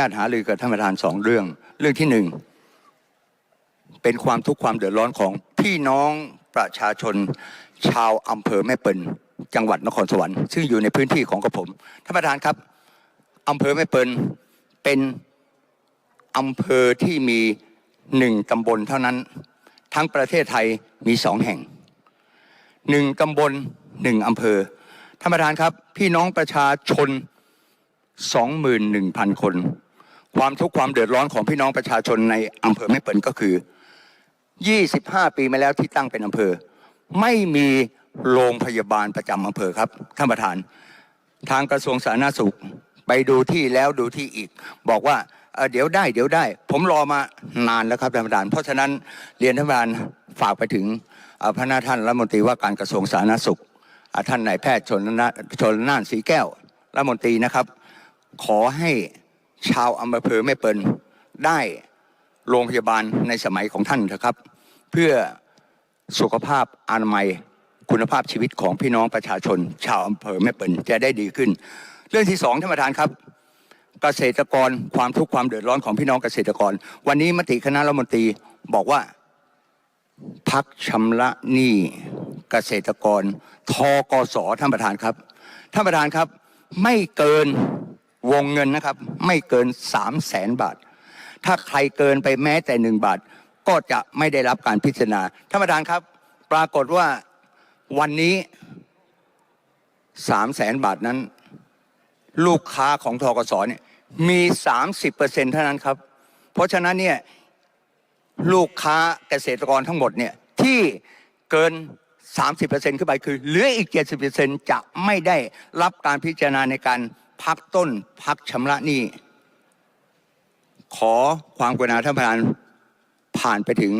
ญาตหารือกับท่านประธานสองเรื่อง เรื่องที่หนึ่งเป็นความทุกข์ความเดือดร้อนของพี่น้องประชาชนชาวอำเภอแม่เปิลจังหวัดนครสวรรค์ซึ่งอยู่ในพื้นที่ของกระผมท่านประธานครับอำเภอแม่เปิลเป็นอำเภอที่มีหนึ่งตำบลเท่านั้น ทั้งประเทศไทยมีสองแห่งหนึ่งตำบลหนึ่งอำเภอท่านประธานครับ พี่น้องประชาชน 21,000 คน ความทุกข์ความเดือดร้อนของพี่น้องประชาชนในอำเภอแม่เปิลก็คือ 25 ปีมาแล้วที่ตั้งเป็นอำเภอ ไม่มีโรงพยาบาลประจำอำเภอครับท่านประธาน ทางกระทรวงสาธารณสุขไปดูที่แล้วดูที่อีก บอกว่าเอ่อเดี๋ยวได้เดี๋ยวได้ ผมรอมานานแล้วครับท่านประธาน เพราะฉะนั้นเรียนท่านประธานฝากไปถึงพระนาท่านรัฐมนตรีว่าการกระทรวงสาธารณสุขท่านนายแพทย์ชนนะชนน่านสีแก้วรัฐมนตรีนะครับ ขอให้ ชาวอำเภอแม่เปิลได้โรงพยาบาลในสมัยของท่านเถอะครับ เพื่อสุขภาพอนามัยคุณภาพชีวิตของพี่น้องประชาชน ชาวอำเภอแม่เปิลจะได้ดีขึ้น เรื่องที่สองท่านประธานครับ เกษตรกรความทุกข์ความเดือดร้อนของพี่น้องเกษตรกร วันนี้มติคณะรัฐมนตรีบอกว่าพักชำระหนี้เกษตรกรทกสท่านประธานครับ ท่านประธานครับไม่เกิน วงเงินนะครับ ไม่เกินสามแสนบาท ถ้าใครเกินไปแม้แต่หนึ่งบาท ก็จะไม่ได้รับการพิจารณาท่านประธานครับ ปรากฏว่าวันนี้สามแสนบาทนั้น ลูกค้าของทกสเนี่ยมีสามสิบเปอร์เซ็นเท่านั้นครับ เพราะฉะนั้นเนี่ยลูกค้าเกษตรกรทั้งหมดเนี่ยที่เกิน 30%ขึ้นไปคือเหลืออีก 70%จะไม่ได้รับการพิจารณาในการ พักต้นพักชำระหนี้ขอความกรุณาท่านประธานผ่านไปถึง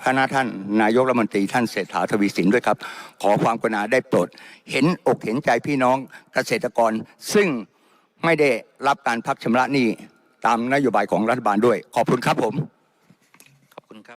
พระนาท่านนายกรัฐมนตรีท่านเศรษฐาทวีสินด้วยครับ ขอความกรุณาได้โปรด เห็นอกเห็นใจพี่น้องเกษตรกร ซึ่งไม่ได้รับการพักชำระหนี้ตามนโยบายของรัฐบาลด้วย ขอบคุณครับผม